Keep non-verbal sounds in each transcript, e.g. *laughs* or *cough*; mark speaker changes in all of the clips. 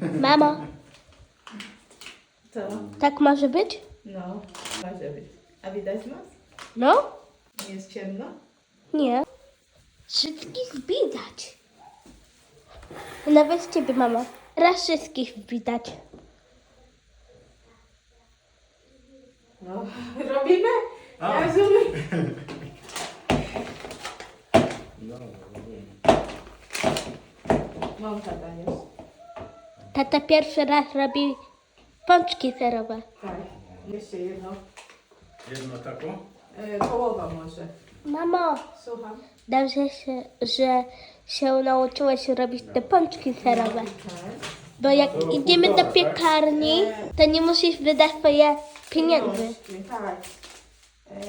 Speaker 1: Mamo,
Speaker 2: Co?
Speaker 1: tak może być?
Speaker 2: No, może być. A widać nas?
Speaker 1: No?
Speaker 2: Nie jest ciemno?
Speaker 1: Nie. Wszystkich widać. Nawet ciebie, mamo. Raz wszystkich widać.
Speaker 2: No, *laughs* robimy?
Speaker 3: A.
Speaker 2: Ja rozumiem.
Speaker 3: No, rozumiem.
Speaker 2: Mam tata jest.
Speaker 1: Tata pierwszy raz robi pączki serowe.
Speaker 2: Tak. Jeszcze jedno.
Speaker 3: Jedno taką?
Speaker 2: E, połowa może.
Speaker 1: Mamo,
Speaker 2: Słucham.
Speaker 1: dobrze, się, że się nauczyłeś robić te pączki serowe.
Speaker 2: Tak.
Speaker 1: Bo jak
Speaker 3: To
Speaker 1: idziemy do
Speaker 3: półtora, tak?
Speaker 1: piekarni, to nie musisz wydać swoje pieniędzy.
Speaker 2: Pieniążki, Tak. E,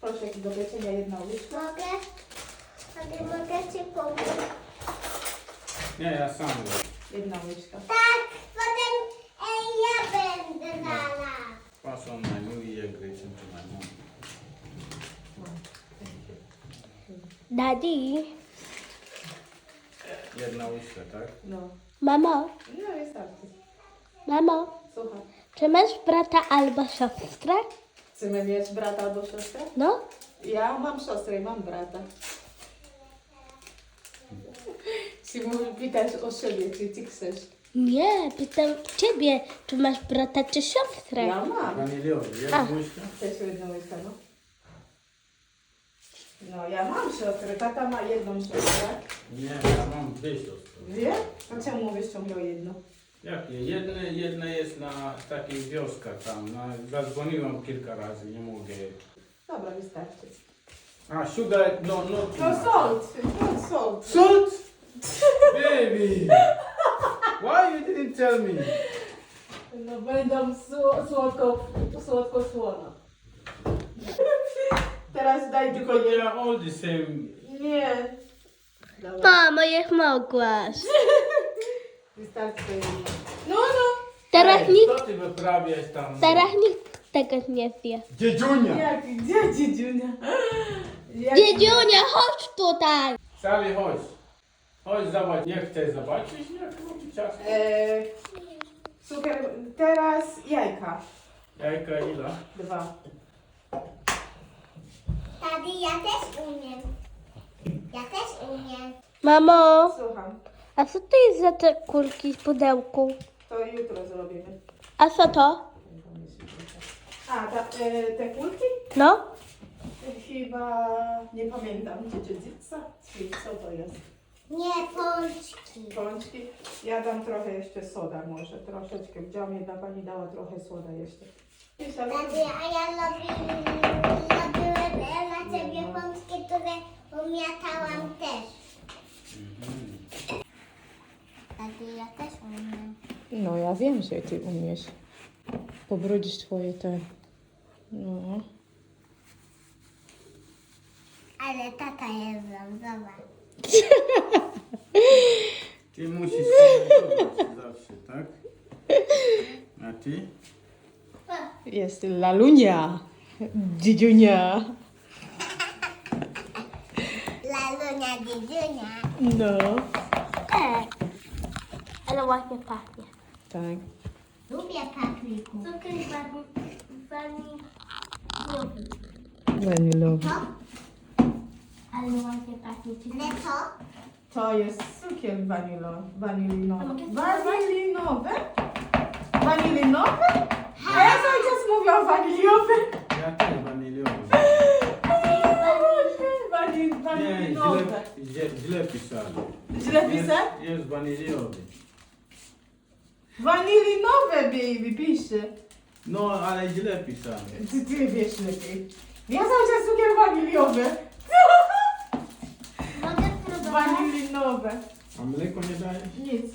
Speaker 2: proszę do pieczenia jedna łyżka.
Speaker 4: Mogę? Mogę, mogę ci pomóc?
Speaker 3: Nie, ja sam robię.
Speaker 2: Jedna łyżka.
Speaker 4: Tak, potem e, ja będę dala.
Speaker 3: Pass on my movie agreement to my mom.
Speaker 1: Daddy,
Speaker 3: Jedna łyżka, tak?
Speaker 2: No.
Speaker 1: mamo,
Speaker 2: No wystarczy.
Speaker 1: mamo,
Speaker 2: Słucham.
Speaker 1: czy masz brata albo siostrę?
Speaker 2: Chcemy mieć brata albo siostrę?
Speaker 1: No?
Speaker 2: Ja mam siostrę i mam brata. Czy możesz pytać o siebie, czy ty chcesz?
Speaker 1: Nie, pytam ciebie, czy masz brata czy siostrę?
Speaker 2: Ja mam.
Speaker 3: Waniliowy,
Speaker 1: A.
Speaker 3: jedna łyżka?
Speaker 2: Też jedną łyżkę, no. No, ja mam siostrę. Tata ma jedną siostrę.
Speaker 3: Nie, ja mam dwie siostry.
Speaker 2: Dwie? A czemu mówisz ciągle o jedną?
Speaker 3: Jakie? Jedne, jedna jest na takiej wioskach tam. Na, zadzwoniłem kilka razy, nie mogę.
Speaker 2: Dobra, wystarczy.
Speaker 3: A, sugar, no, no.
Speaker 2: No salt, no salt.
Speaker 3: Salt? Baby! Why you didn't tell me?
Speaker 2: No będą sło- słodko, słodko słono. Teraz daj tylko
Speaker 3: Because they
Speaker 2: jedno.
Speaker 3: are all the same.
Speaker 2: Nie. Dobra,
Speaker 1: Mamo, jak mogłaś.
Speaker 2: wystarczy jedno. No, no.
Speaker 1: Teraz
Speaker 3: Ej,
Speaker 1: nikt,
Speaker 3: Co ty wyprawiasz tam?
Speaker 1: teraz nikt tego nie wie.
Speaker 3: Dziedziunia!
Speaker 2: Jak, gdzie dziedziunia? Jak-
Speaker 1: Dziedziunia, chodź tutaj.
Speaker 3: Sally, chodź. Chodź, zobacz. Nie chcesz zobaczyć, jak robi ciasto?
Speaker 2: E, cukier, teraz jajka.
Speaker 3: Jajka ile?
Speaker 2: Dwa.
Speaker 4: Tadi, ja też umiem. Ja też umiem.
Speaker 1: Mamo,
Speaker 2: Słucham.
Speaker 1: a co to jest za te kulki w pudełku?
Speaker 2: To jutro zrobimy.
Speaker 1: A co to?
Speaker 2: A, ta, e, te kulki?
Speaker 1: No?
Speaker 2: Chyba nie pamiętam. Dziedzica? Co to jest?
Speaker 4: Nie pączki.
Speaker 2: Pączki. Ja dam trochę jeszcze soda może. Troszeczkę. Widziałam, jedna pani dała trochę soda jeszcze.
Speaker 4: Tadi, a ja robiłem, robiłem na ciebie pączki, które umiatałam też. Tadi, ja też umiem.
Speaker 2: No ja wiem, że ty umiesz. Pobrudzisz twoje te... No.
Speaker 4: Ale tata jest zobacz.
Speaker 3: Ty musisz komentować zawsze, tak? A ty?
Speaker 2: Jest lalunia. Dziedziunia.
Speaker 4: Lalunia, dziedziunia.
Speaker 2: No.
Speaker 1: E. Ale ładnie pachnie.
Speaker 2: Tak.
Speaker 4: Lubię papriku.
Speaker 1: Cukier waniliowy.
Speaker 2: Wanilowy.
Speaker 4: To?
Speaker 1: Ale ładnie pachnie.
Speaker 4: Ale to?
Speaker 2: To jest cukier wanilo, wanilinowy. Wanilinowy? Wanilinowy? A ja cały czas mówię o waniliowy.
Speaker 3: Ja też waniliowy.
Speaker 2: Wani-
Speaker 3: Nie,
Speaker 2: Wanilinowe.
Speaker 3: źle, źle, źle pisali.
Speaker 2: Źle
Speaker 3: Jest,
Speaker 2: piszę?
Speaker 3: jest waniliowy.
Speaker 2: Wanilinowe, baby, pisze.
Speaker 3: No, ale źle pisali.
Speaker 2: Ty, ty wiesz lepiej. Ja cały czas cukier waniliowy.
Speaker 1: Mogę spróbować?
Speaker 2: Wanilinowe.
Speaker 3: A mleko nie dajesz?
Speaker 2: Nic.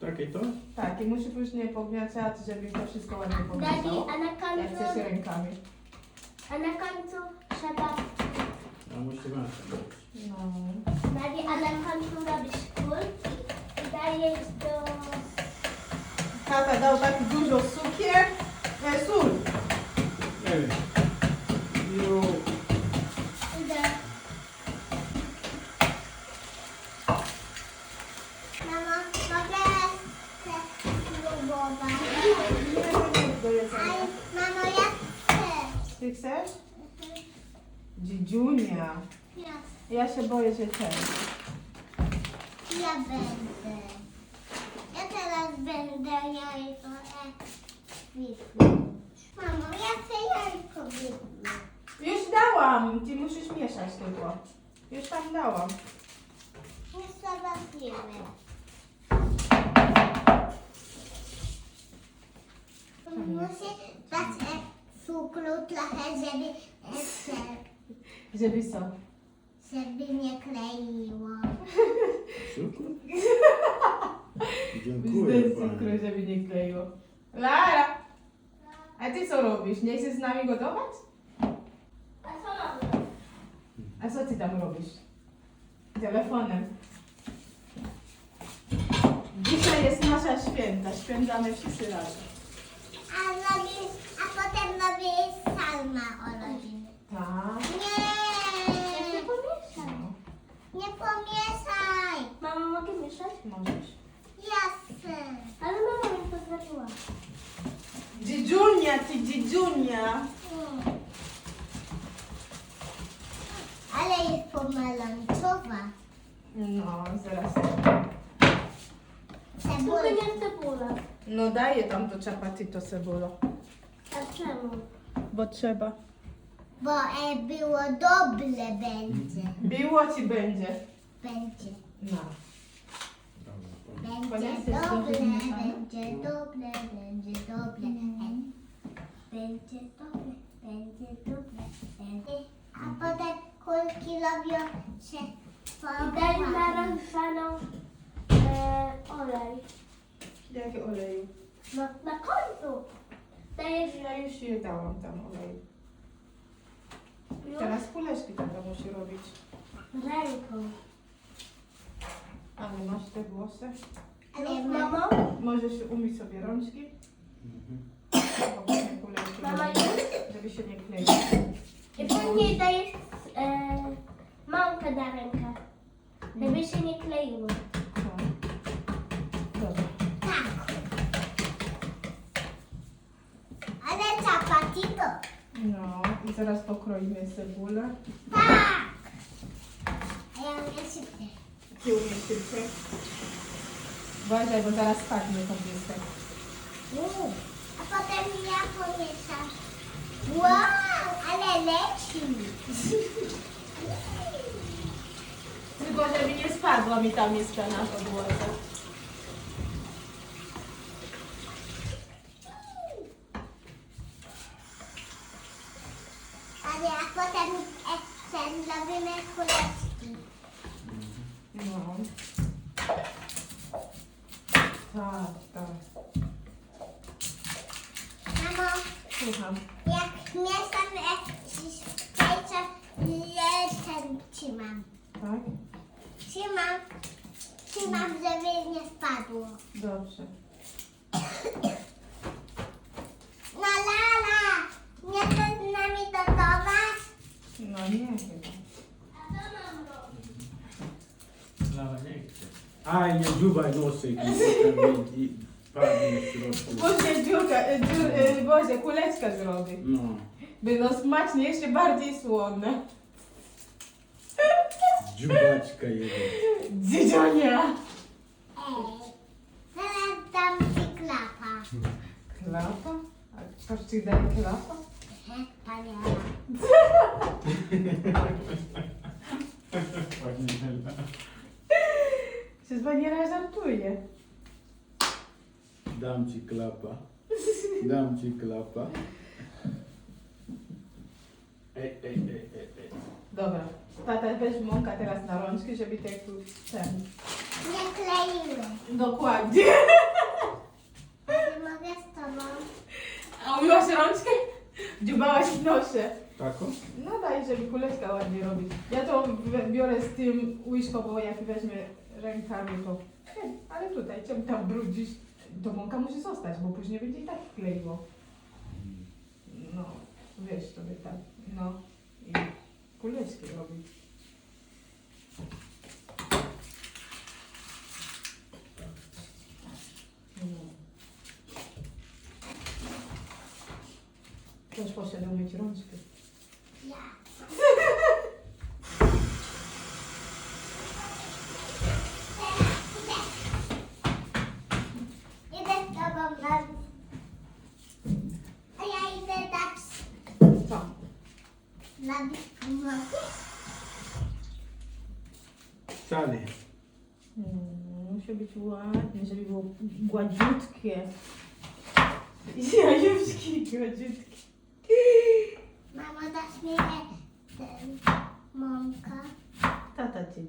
Speaker 3: Takie to?
Speaker 2: Tak, i musi później pogniatać, żeby to wszystko ładnie
Speaker 1: Daddy,
Speaker 2: pogniatało.
Speaker 1: a na
Speaker 2: Jak chcesz
Speaker 1: końcu,
Speaker 2: rękami.
Speaker 1: a na końcu trzeba,
Speaker 3: Ja muszę wam
Speaker 2: No.
Speaker 1: Daddy, a na końcu robisz kulki i dajesz do...
Speaker 2: Tata dał tak dużo cukier, e, sól.
Speaker 3: Nie wiem. No,
Speaker 1: Idę.
Speaker 4: Mamo, mogę?
Speaker 2: Dzidziunia.
Speaker 4: Ja,
Speaker 2: Że ten.
Speaker 4: ja będę. Ja teraz będę jajko e, wytnąć. Mamo, ja chcę jajko wytnąć.
Speaker 2: Już dałam. Ty musisz mieszać tylko. Już tam dałam.
Speaker 4: Muszę dać e, cukru trochę, żeby, e,
Speaker 2: Żeby co?
Speaker 4: Żeby nie kleiło.
Speaker 3: Cukru? Dziękuję
Speaker 2: cukru,
Speaker 3: pani.
Speaker 2: żeby nie kleiło. Lara! A ty co robisz? Nie chcesz z nami gotować?
Speaker 4: A co mam
Speaker 2: A co ty tam robisz? Telefonem. Dzisiaj jest nasza święta. Świętamy wszyscy razem.
Speaker 4: A, robi, a potem robię salma o rodzinie.
Speaker 2: Tak.
Speaker 4: Nie! Nie pomieszaj.
Speaker 2: No,
Speaker 4: Nie pomieszaj.
Speaker 1: Mama, mogę mieszać?
Speaker 2: możesz.
Speaker 4: Jasne.
Speaker 1: Ale mama mi pozwoliła.
Speaker 2: Dzidziunia, ty dzidziunia.
Speaker 4: Mm. Ale jest pomarańczowa.
Speaker 2: No, zaraz.
Speaker 1: Tylko
Speaker 4: Cebula.
Speaker 1: nie cebula.
Speaker 2: No daję tam do czapaty to cebulo.
Speaker 1: A czemu?
Speaker 2: Bo trzeba.
Speaker 4: Bo e, było dobre będzie.
Speaker 2: Biło ci będzie.
Speaker 4: Będzie.
Speaker 2: No.
Speaker 4: Będzie
Speaker 2: jest
Speaker 4: dobre,
Speaker 2: dobrze
Speaker 4: będzie dobre, będzie dobre. E, Będzie dobre, będzie dobre. Będzie. A potem kulki robią się
Speaker 1: I daj na rozgrzaną e, olej.
Speaker 2: Jakie oleju?
Speaker 1: No, na końcu. Dajesz
Speaker 2: Ja już jej dałam tam oleju.
Speaker 1: już
Speaker 2: Teraz kuleczki tata musi robić.
Speaker 1: ręką.
Speaker 2: Ale masz te włosy?
Speaker 4: Ale mamo?
Speaker 2: Możesz umyć sobie rączki.
Speaker 3: Mhm.
Speaker 2: a potem kuleczki
Speaker 1: Mama już?
Speaker 2: Żeby się nie kleiło.
Speaker 1: I później dajesz e, mąkę na rękę. Żeby się nie kleiło.
Speaker 2: Zaraz pokroimy cebulę.
Speaker 4: Tak. A ja mówię szybciej.
Speaker 2: Ty umiesz szybciej? Uważaj, bo zaraz spadnie kobietę.
Speaker 4: A potem ja pomieszam. Wow, ale leci.
Speaker 2: Tylko żeby nie spadła mi tam jeszcze na podłodze.
Speaker 4: Ale a potem e, ten robimy kuleczki.
Speaker 2: No. Tak, tak.
Speaker 4: Mamo,
Speaker 2: Słucham.
Speaker 4: jak mieszam e, tejcze, ten trzymam.
Speaker 2: Tak?
Speaker 4: Trzymam, trzymam, żeby nie spadło.
Speaker 2: Dobrze.
Speaker 4: No lala, nie chcesz z nami gotować?
Speaker 2: No nie chyba.
Speaker 4: A co mam robić?
Speaker 3: Lara nie chce. Aj, nie dziubaj nosek i potem i- i padnie w środku.
Speaker 2: Boże, dziurka, e, dziur, e, Boże, kuleczka zrobi.
Speaker 3: No.
Speaker 2: By no smacznie, jeszcze bardziej słone.
Speaker 3: Dziubaczka jeden.
Speaker 2: Dzidzionia.
Speaker 4: Ej, teraz dam ci klapa.
Speaker 2: Klapa? A ktoś ci daje klapa?
Speaker 4: He, Paniala. *laughs*
Speaker 3: Pani Hela.
Speaker 2: Przecież Baniera żartuje.
Speaker 3: Dam ci klapa. Dam ci klapa. Ej, ej, ej, ej, ej.
Speaker 2: Dobra. Tata weź mąka teraz na rączki, żeby te tu ten.
Speaker 4: Nie kleiły.
Speaker 2: Dokładnie.
Speaker 4: Nie mogę z tobą.
Speaker 2: A umyłaś rączkę? Dziubałaś w nosie.
Speaker 3: Tako?
Speaker 2: No daj, żeby kuleczka ładnie robi. Ja to we- biorę z tym łyżką, bo jak weźmie rękami to... Hej, ale tutaj, czemu tam brudzisz? To mąka musi zostać, bo później będzie i tak kleiło. Wiesz sobie tak. No i kuleczki robi. No. Też poszedł myć rączki. Mm, musi być ładnie, żeby było gładziutkie. Jajuszki gładziutkie.
Speaker 4: Mamo, dasz mi e, ten mąka?
Speaker 2: Tata ci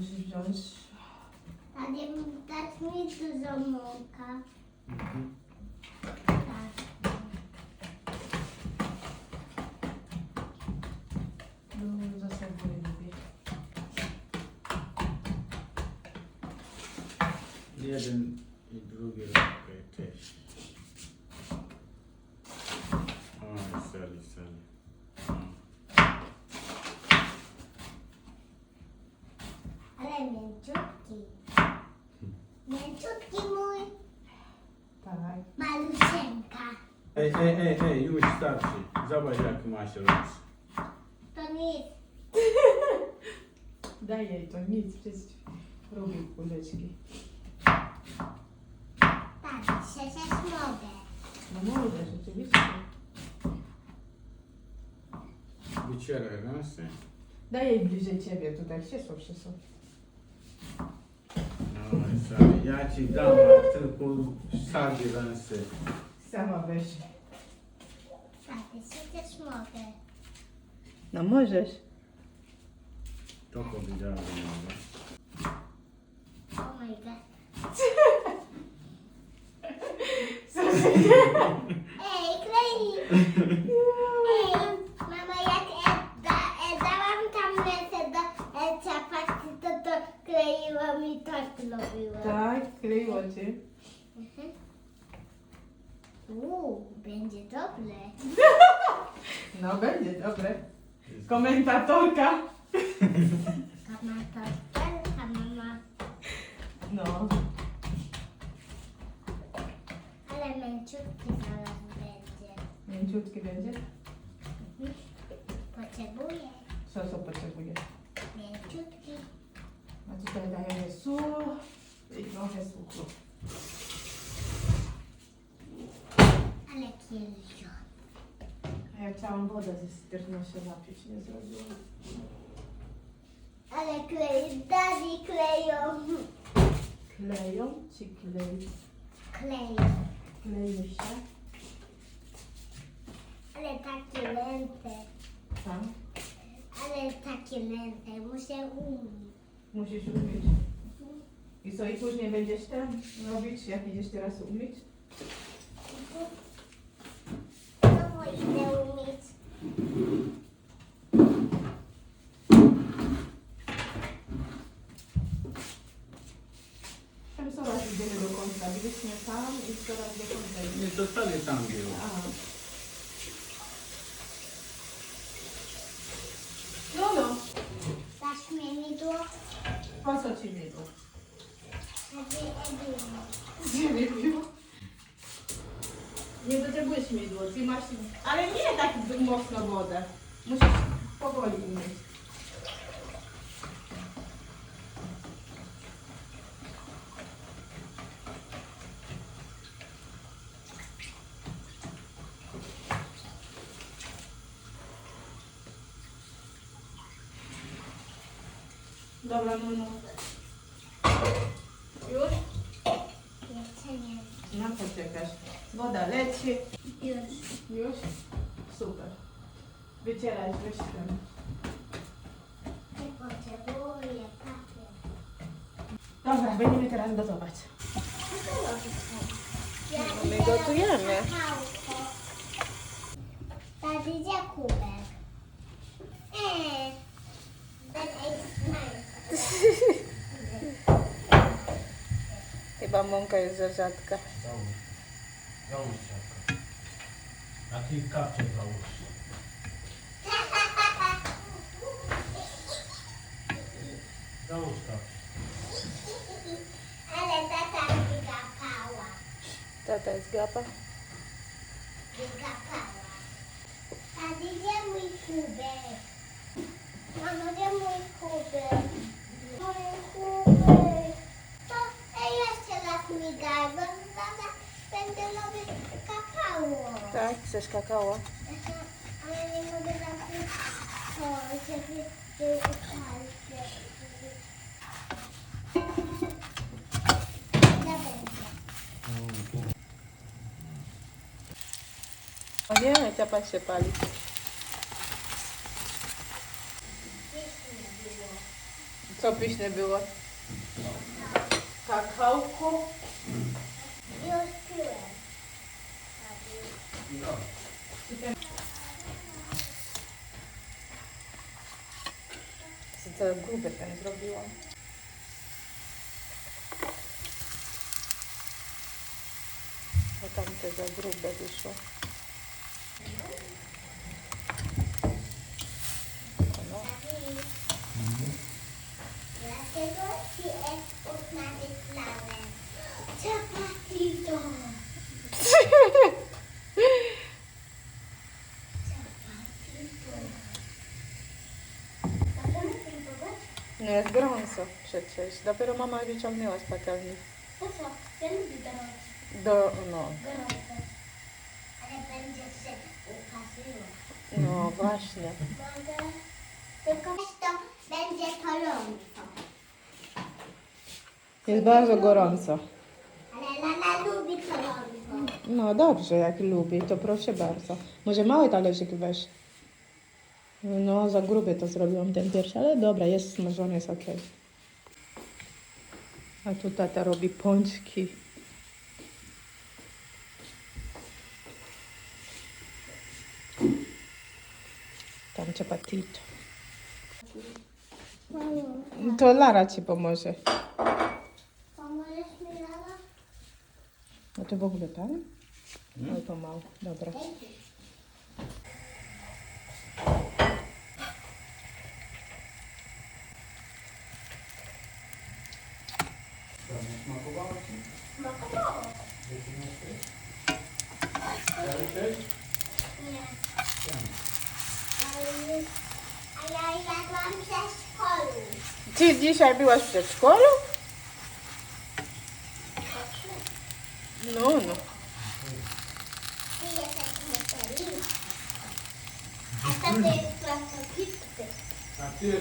Speaker 2: musisz wziąć.
Speaker 4: Tadzie, dać mi dużo mąka.
Speaker 3: Mhm.
Speaker 4: Tak.
Speaker 2: No zasadzie lubię.
Speaker 3: Jeden i drugi okej, też. Oj, sali, sali.
Speaker 4: Mięciutki. Mięciutki mój
Speaker 2: Tak.
Speaker 4: malusieńka.
Speaker 3: Ej, ej, ej, ej, już starczy. Zobacz jaki masz ręce.
Speaker 4: To nic. *laughs*
Speaker 2: Daj jej to nic, przecież robi kuleczki.
Speaker 4: Tak, się też mogę.
Speaker 2: No możesz, oczywiście.
Speaker 3: Wycieraj ręce.
Speaker 2: Daj jej bliżej ciebie tutaj, siesło, siesło.
Speaker 3: No, sali. Ja ci dam, a tylko wsadzi ręce.
Speaker 2: Sama weź.
Speaker 4: Tak, się też mogę.
Speaker 2: No możesz.
Speaker 3: To powiedziałem, że mogę.
Speaker 4: Oh my god. *laughs* *laughs* Ej, klei! Ej, mama, jak e, da, e, dałam tam ręce do e, ciapaszki, to to kleiło mi tak
Speaker 2: kleiło cię.
Speaker 4: Mhm. Uuu, będzie dobre. *laughs*
Speaker 2: No będzie, dobre. Komentatorka.
Speaker 4: Mama to wielka mama,
Speaker 2: No.
Speaker 4: ale mięciutki zaraz będzie.
Speaker 2: Mięciutki będzie.
Speaker 4: Potrzebuję
Speaker 2: Co, co potrzebuje?
Speaker 4: mięciutki.
Speaker 2: A tutaj dajemy sól i trochę cukru.
Speaker 4: Ale kieliszon.
Speaker 2: A ja chciałam wodę ze styczności napić, nie zrobiłam.
Speaker 4: Ale klei, daddy kleją.
Speaker 2: Kleją czy klej?
Speaker 4: Kleją.
Speaker 2: Kleje się.
Speaker 4: Ale takie lęte.
Speaker 2: Tam.
Speaker 4: Ale takie lęte. Muszę umieć.
Speaker 2: Musisz umyć. I co, i później będziesz tam robić, jak idziesz teraz umyć?
Speaker 4: Znowu idę umieć.
Speaker 2: Tam coraz idziemy do końca. Byliśmy tam i coraz do końca idziemy.
Speaker 3: Nie, to wcale tam było.
Speaker 2: A. No, no.
Speaker 4: Dasz mi midło?
Speaker 2: Po co ci nie to?
Speaker 4: Ebi, ebi.
Speaker 2: Nie doczegłeś mydło, ty masz... Ale nie tak mocno wodę. Musisz powoli umyć. Dobra, będziemy teraz gotować. My gotujemy.
Speaker 4: Tadydzia kubek. Eee.
Speaker 2: Chyba mąka jest za rzadka.
Speaker 3: Załóż. Załóż rzadko. Na tych kapcie załóż. Załóż kapcie.
Speaker 2: Tata jest gapa?
Speaker 4: Wygapała. A gdzie mój kubek? Mamo, gdzie mój kubek? Mój kubek. To ej, jeszcze raz mi daj, bo zaraz będę robić kakao.
Speaker 2: Tak, chcesz kakao?
Speaker 4: Aha, Ale nie mogę zamknąć to, żeby był upalny.
Speaker 2: Co pyszne było? Kakałko.
Speaker 4: Już piłem.
Speaker 2: Co to grube ten zrobiłam. Bo tam te za grube wyszło. No.
Speaker 4: Dlatego ci jest. Możemy spróbować?
Speaker 2: No jest gorąco przecież. Dopiero mama wyciągnęła z patelni.
Speaker 4: To co? Ja lubię gorąco.
Speaker 2: Do, no,
Speaker 4: Gorąco. Ale będzie się upatrzyło.
Speaker 2: no właśnie.
Speaker 4: Mogę? Tylko to będzie gorąco.
Speaker 2: Jest bardzo gorąco.
Speaker 4: Ale Lala lubi gorąco.
Speaker 2: No dobrze, jak lubi, to proszę bardzo. Może mały talerzyk weź. No, za gruby to zrobiłam ten pierwszy, ale dobra, jest smażony, jest ok. A tu tata robi pączki. Tam ciapatito. To Lara ci pomoże.
Speaker 4: Pomożesz mi Lala?
Speaker 2: No to w ogóle pan? No to mało, dobra.
Speaker 3: Smakowało ci?
Speaker 4: Smakowało.
Speaker 3: Chciałeś?
Speaker 4: Nie. Ale już- A ja jadłam ze szkoły.
Speaker 2: Ty dzisiaj byłaś w przedszkolu? No, no.
Speaker 4: Ty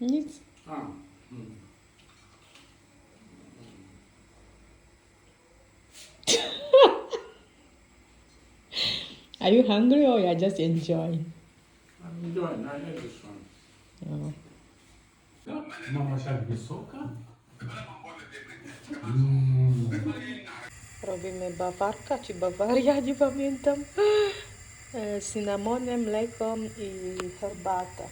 Speaker 2: Nic.
Speaker 3: A. Hmm. *laughs*
Speaker 2: Are you hungry or you are just enjoying?
Speaker 3: I'm enjoying. I like this one. Mama tak wysoka?
Speaker 2: Robimy bawarka czy bawaria, nie pamiętam. E, Z cynamonem, mlekiem i herbatę.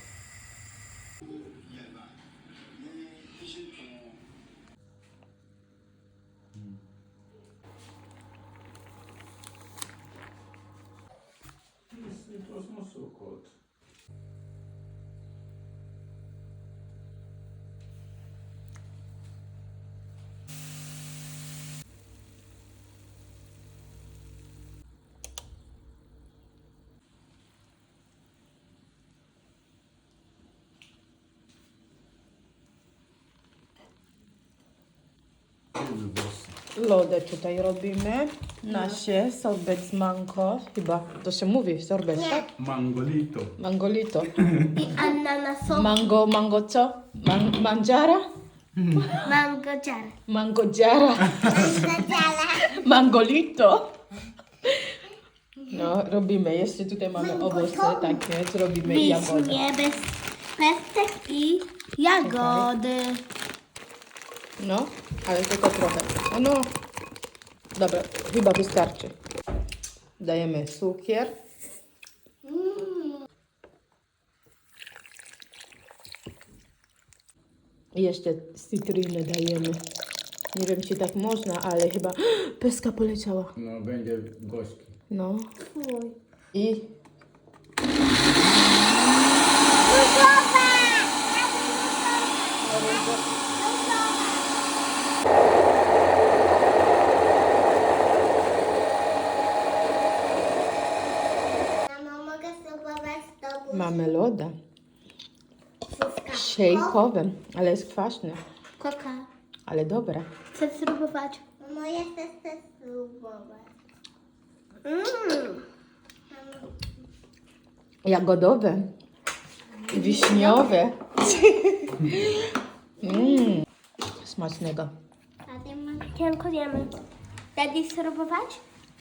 Speaker 3: Sukkot. Şimdi
Speaker 2: Lodę tutaj robimy. Nasie, sorbet z mango. Chyba to się mówi, sorbet, tak?
Speaker 3: Mangolito.
Speaker 2: Mangolito.
Speaker 1: I ananasowy.
Speaker 2: Mango, mango co? Man, mangiara?
Speaker 1: Mango jar.
Speaker 2: Mangodziara.
Speaker 4: Zadziala.
Speaker 2: Mangolito. No, robimy. Jeszcze tutaj mamy owoce takie. Zrobimy jagody.
Speaker 1: Wiśnie bez pestek i jagody.
Speaker 2: No, ale tylko trochę. No, dobra, chyba wystarczy. Dajemy cukier. I jeszcze cytrynę dajemy. Nie wiem, czy tak można, ale chyba... *gasps* Peska poleciała.
Speaker 3: No będzie gorzki.
Speaker 2: No. I
Speaker 4: Mamo, mogę spróbować z tobą?
Speaker 2: mamy loda. Szejkowe, ale jest kwaśne.
Speaker 1: Koka.
Speaker 2: Ale dobre.
Speaker 1: Chcę spróbować.
Speaker 4: Mamo, ja chcę chcę spróbować.
Speaker 1: Mm.
Speaker 2: Jagodowe. Wiśniowe. *laughs* Mm. Smacznego.
Speaker 4: A ty masz
Speaker 1: Dziękujemy. Daddy spróbować?